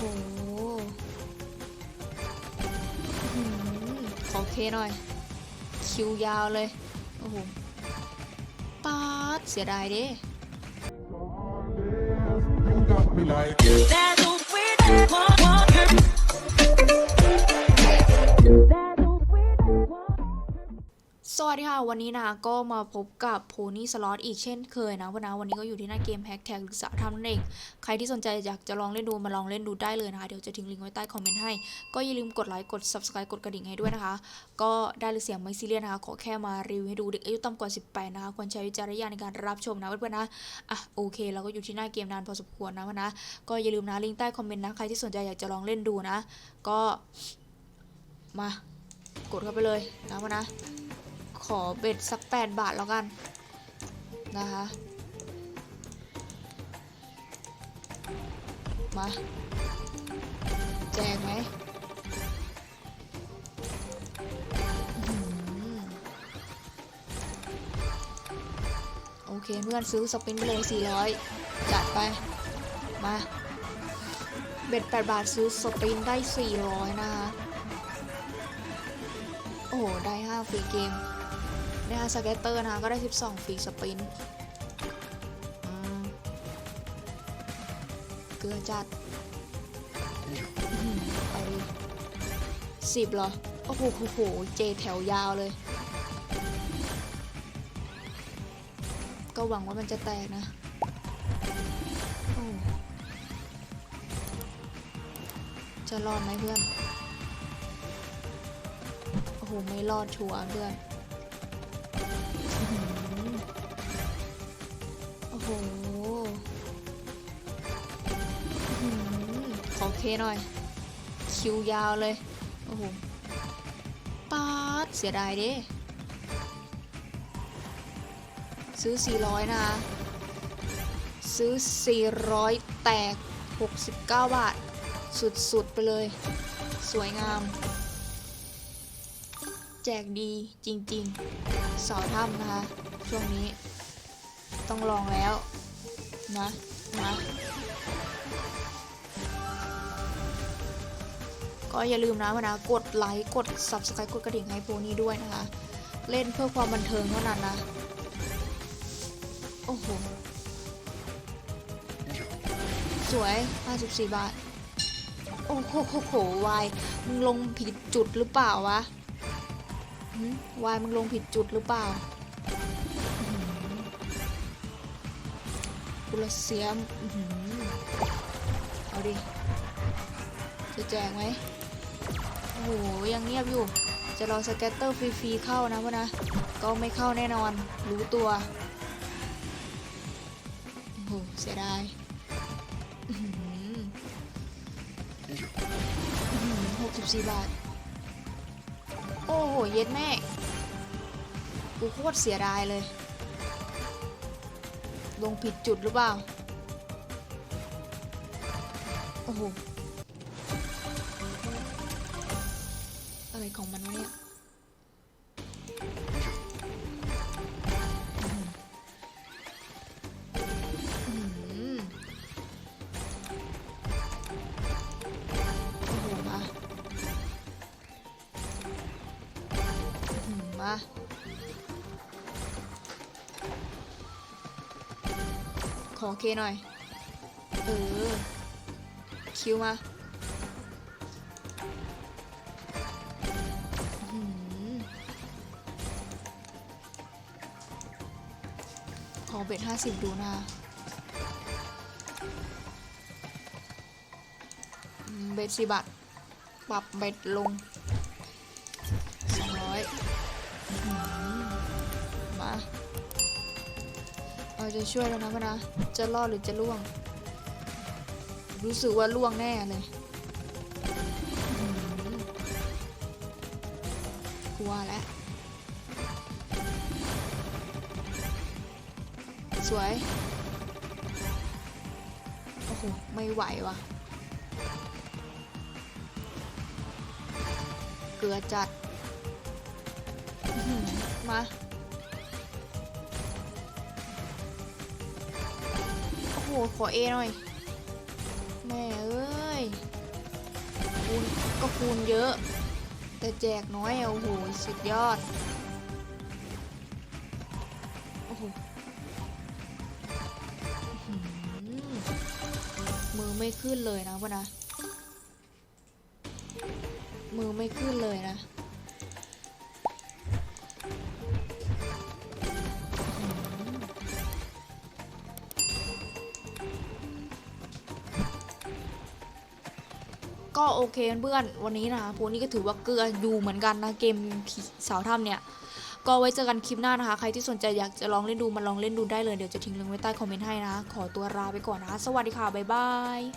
โหอื้อหือขอเคหน่อย คิวยาวเลย โอ้โหป๊าดเสียดายเด้ You got me like yeah. สวัสดีค่ะ วันนี้นะก็มาพบกับโพนี่สล็อตอีกเช่นเคยนะวันนะวันนี้ก็อยู่ที่หน้าเกมแฮกแท็กหรือสาวทำนั่นเองใครที่สนใจอยากจะลองเล่นดูมาลองเล่นดูได้เลยนะคะ เดี๋ยวจะทิ้งลิงก์ไว้ใต้คอมเมนต์ให้ ก็อย่าลืมกดไลค์กด subscribe กดกระดิ่งให้ด้วยนะคะ ก็ได้หรือเสียงไม่ซีเรียสนะคะ ขอแค่มารีวิวให้ดูเด็กอายุต่ำกว่า 18 นะคะควรใช้วิจารณญาณในการรับชมนะเพื่อนๆนะอะโอเคเราก็อยู่ที่หน้าเกมนานพอสมควรนะวันนะก็อย่าลืมนะลิงก์ใต้คอมเมนต์นะใครที่สนใจอยากจะลองเล่นดูนะ ก็มากดเข้าไปเลยนะวันนะ ขอเบ็ดสัก 8 บาทแล้วกัน นะคะ มา แจกไหมโอเคเพื่อนซื้อสปินไปเลย400 จัดไป มา เบ็ด 8 บาทซื้อสปินได้ 400 นะคะ โอ้โห ได้ 5 ฟรีเกม นะคะสเก็ตเตอร์นะคะก็ได้ 12 ฟรีสปินเกลือจัดไปดิสิบเหรอ โอ้โหโหโหเจแถวยาวเลย ก็หวังว่ามันจะแตกนะจะรอดไหมเพื่อน โอ้โห ไม่รอดชัวร์เพื่อน โอ้โหขอเคหน่อย คิวยาวเลย โอ้โหป๊าดเสียดายด้ซื้อ 400 นะ ซื้อ 400 แตก 69 บาท สุด ๆ ไปเลย สวยงาม แจกดีจริงๆ เสาถ้ำนะคะ ช่วงนี้ ต้องลองแล้วนะนะก็อย่าลืมนะนะกดไลค์กด subscribe กดกระดิ่งให้พวกนี้ด้วยนะคะ เล่นเพื่อความบันเทิงเท่านั้นนะ โอ้โห สวย 54 บาท โอ้โหโหวายมึงลงผิดจุดหรือเปล่าวะ วายมึงลงผิดจุดหรือเปล่ากุลเสียมเอาดิ จะแจกไหมโอ้โหยังเงียบอยู่ จะรอสแกตเตอร์ฟรีๆเข้านะวะนะ ก็ไม่เข้าแน่นอน รู้ตัว โอ้โหเสียดายหกสิบสี่บาท อ้โห เย็ดแม่ กูโคตรเสียดายเลย ลงผิดจุดหรือเปล่า โอ้โห อะไรของมันวะเนี่ย ขอเคหน่อย เออ คิวมาอื้อหือขอเบ็ดห้าสิบดูนะเบ็ดสิบบาทปรับเบ็ดลงสองร้อยมา เอาจะช่วยแล้วนะพนะ จะรอดหรือจะล่วง รู้สึกว่าล่วงแน่เลยกลัวแล้วสวย โอ้โห ไม่ไหวว่ะ เกลือจัด มา หขอเอหน่อย แม่เอ้ยคูณก็คูณเยอะ แต่แจกน้อยโอ้โหสุดยอด โอ้โหอื้อหือมือไม่ขึ้นเลยนะวะนะ มือไม่ขึ้นเลยนะ ก็โอเคเพื่อนวันนี้นะคะพวกนี้ก็ถือว่าเกลืออยู่เหมือนกันนะเกมผีสาวถ้ำเนี่ย ก็ไว้เจอกันคลิปหน้านะคะ ใครที่สนใจอยากจะลองเล่นดูมาลองเล่นดูได้เลยเดี๋ยวจะทิ้งลิงก์ไว้ใต้คอมเมนต์ให้นะ ขอตัวลาไปก่อนนะ สวัสดีค่ะ บ๊ายบาย